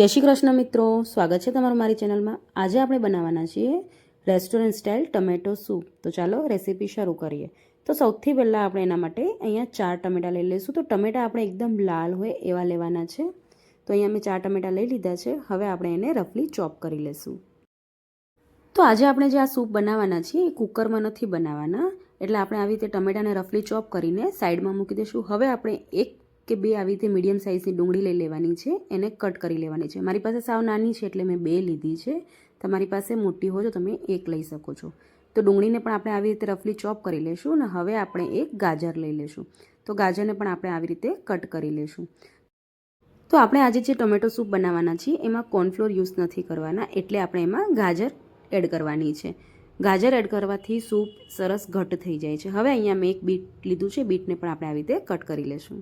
જય શ્રી કૃષ્ણ મિત્રો, સ્વાગત છે તમારું મારી ચેનલમાં. આજે આપણે બનાવવાના છીએ રેસ્ટોરન્ટ સ્ટાઇલ ટમેટો સૂપ. તો ચાલો રેસીપી શરૂ કરીએ. તો સૌથી પહેલાં આપણે એના માટે અહીંયા ચાર ટમેટાં લઈ લઈશું. તો ટમેટાં આપણે એકદમ લાલ હોય એવા લેવાના છે. તો અહીંયા મેં ચાર ટમેટાં લઈ લીધા છે. હવે આપણે એને રફલી ચોપ કરી લઈશું. તો આજે આપણે જે આ સૂપ બનાવવાના છીએ એ કુકરમાં નથી બનાવવાના. એટલે આપણે આવી રીતે ટમેટાને રફલી ચોપ કરીને સાઈડમાં મૂકી દઈશું. હવે આપણે એક કે બે આવી રીતે મીડિયમ સાઇઝની ડુંગળી લઈ લેવાની છે, એને કટ કરી લેવાની છે. મારી પાસે સાવ નાની છે એટલે મેં બે લીધી છે. તમારી પાસે મોટી હોય તો તમે એક લઈ શકો છો. તો ડુંગળીને પણ આપણે આવી રીતે રફલી ચોપ કરી લઈશું અને હવે આપણે એક ગાજર લઈ લઈશું તો ગાજરને પણ આપણે આવી રીતે કટ કરી લઈશું તો આપણે આજે જે ટોમેટો સૂપ બનાવવાના છીએ, એમાં કોર્નફ્લોર યુઝ નથી કરવાના એટલે આપણે એમાં ગાજર એડ કરવાની છે. ગાજર એડ કરવાથી સૂપ સરસ ઘટ થઈ જાય છે. હવે અહીંયા મેં એક બીટ લીધું છે, બીટને પણ આપણે આવી રીતે કટ કરી લઈશું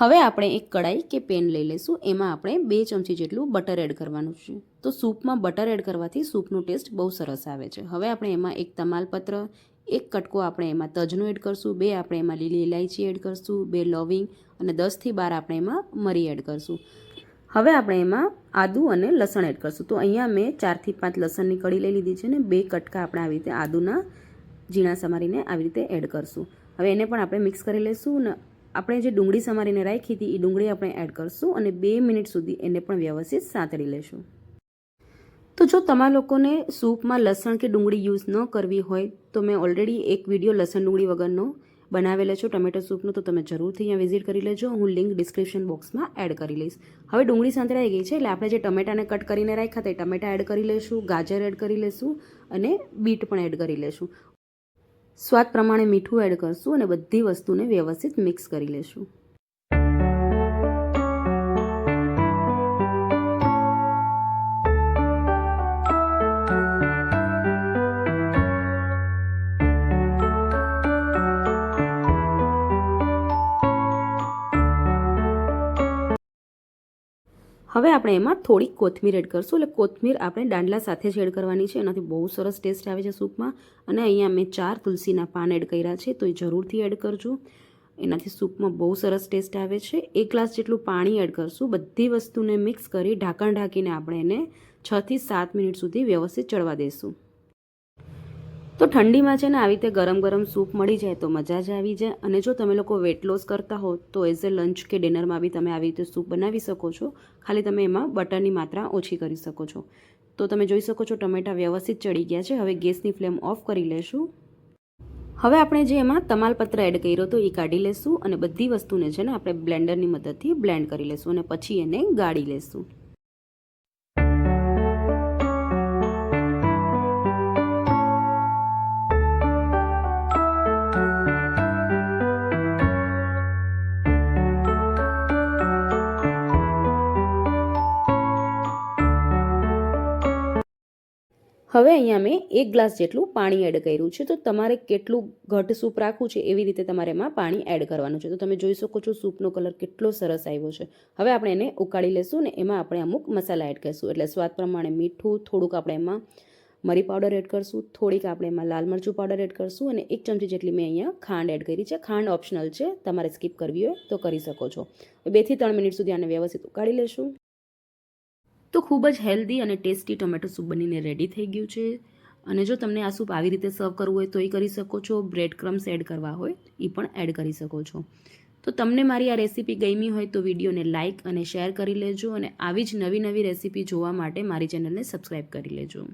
હવે આપણે એક કડાઈ કે પેન લઈ લઈશું. એમાં આપણે બે ચમચી જેટલું બટર એડ કરવાનું છે. તો સૂપમાં બટર એડ કરવાથી સૂપનો ટેસ્ટ બહુ સરસ આવે છે. હવે આપણે એમાં એક તમાલપત્ર, એક કટકો આપણે એમાં તજનો એડ કરશું, બે આપણે એમાં લીલી ઇલાયચી એડ કરશું, બે લવિંગ અને દસથી બાર આપણે એમાં મરી એડ કરશું. હવે આપણે એમાં આદુ અને લસણ એડ કરશું. તો અહીંયા મેં ચારથી પાંચ લસણની કળી લઈ લીધી છે ને બે કટકા આપણે આવી રીતે આદુના ઝીણા સમારીને આવી રીતે એડ કરશું. હવે એને પણ આપણે મિક્સ કરી લઈશું ને આપણે જે ડુંગળી સમારીને રાખી હતી એ ડુંગળી આપણે એડ કરશું અને બે મિનિટ સુધી એને પણ વ્યવસ્થિત સાંતળી લેશું. તો જો તમારા લોકોને સૂપમાં લસણ કે ડુંગળી યુઝ ન કરવી હોય, તો મેં ઓલરેડી એક વીડિયો લસણ ડુંગળી વગરનો બનાવેલો છે, ટમેટો સૂપનો, તો તમે જરૂરથી અહીંયા વિઝિટ કરી લેજો. હું લિંક ડિસ્ક્રિપ્શન બોક્સમાં એડ કરી લઈશ. હવે ડુંગળી સાંતળાઈ ગઈ છે, એટલે આપણે જે ટમેટાને કટ કરીને રાખ્યા એ ટમેટા એડ કરી લઈશું ગાજર એડ કરી લઈશું અને બીટ પણ એડ કરી લઈશું સ્વાદ પ્રમાણે મીઠું એડ કરશું અને બધી વસ્તુને વ્યવસ્થિત મિક્સ કરી લેશું. હવે આપણે એમાં થોડીક કોથમીર એડ કરશું. એટલે કોથમીર આપણે દાંડલા સાથે જ એડ કરવાની છે. એનાથી બહુ સરસ ટેસ્ટ આવે છે સૂપમાં. અને અહીંયા મેં ચાર તુલસીના પાન એડ કર્યા છે, તો એ જરૂરથી એડ કરજો. એનાથી સૂપમાં બહુ સરસ ટેસ્ટ આવે છે. એક ગ્લાસ જેટલું પાણી એડ કરશું. બધી વસ્તુને મિક્સ કરી ઢાંકણ ઢાંકીને આપણે એને છથી સાત મિનિટ સુધી વ્યવસ્થિત ચડવા દઈશું તો ઠંડીમાં છે ને આવી રીતે ગરમ ગરમ સૂપ મળી જાય તો મજા જ આવી જાય. અને જો તમે લોકો વેટ લોસ કરતા હો, તો એઝ એ લંચ કે ડિનરમાં બી તમે આવી રીતે સૂપ બનાવી શકો છો. ખાલી તમે એમાં બટરની માત્રા ઓછી કરી શકો છો. તો તમે જોઈ શકો છો ટમેટા વ્યવસ્થિત ચડી ગયા છે. હવે ગેસની ફ્લેમ ઓફ કરી લેશું. હવે આપણે જે એમાં તમાલપત્ર એડ કર્યો તો એ કાઢી લેશું અને બધી વસ્તુને છે ને આપણે બ્લેન્ડરની મદદથી બ્લેન્ડ કરી લેશું અને પછી એને ગાળી લેશું. હવે અહીંયા મેં એક ગ્લાસ જેટલું પાણી એડ કર્યું છે. તો તમારે કેટલું ઘટ સૂપ રાખવું છે એવી રીતે તમારે એમાં પાણી એડ કરવાનું છે. તો તમે જોઈ શકો છો સૂપનો કલર કેટલો સરસ આવ્યો છે. હવે આપણે એને ઉકાળી લેશું ને એમાં આપણે અમુક મસાલા એડ કરીશું. એટલે સ્વાદ પ્રમાણે મીઠું, થોડુંક આપણે એમાં મરી પાવડર એડ કરશું, થોડીક આપણે એમાં લાલ મરચું પાવડર એડ કરશું અને એક ચમચી જેટલી મેં અહીંયા ખાંડ એડ કરી છે. ખાંડ ઓપ્શનલ છે. તમારે સ્કીપ કરવી હોય તો કરી શકો છો. બેથી ત્રણ મિનિટ સુધી આને વ્યવસ્થિત ઉકાળી લેશું. તો ખૂબ જ હેલ્ધી અને ટેસ્ટી ટોમેટો સૂપ બનીને રેડી થઈ ગયું છે. અને જો તમને આ સૂપ આવી રીતે સર્વ કરવું હોય તો એ કરી શકો છો. બ્રેડ ક્રમ્સ એડ કરવા હોય, એ પણ એડ કરી શકો છો. તો તમને મારી આ રેસીપી ગમી હોય તો વિડીયોને લાઇક અને શેર કરી લેજો અને આવી જ નવી નવી રેસીપી જોવા માટે મારી ચેનલને સબસ્ક્રાઈબ કરી લેજો.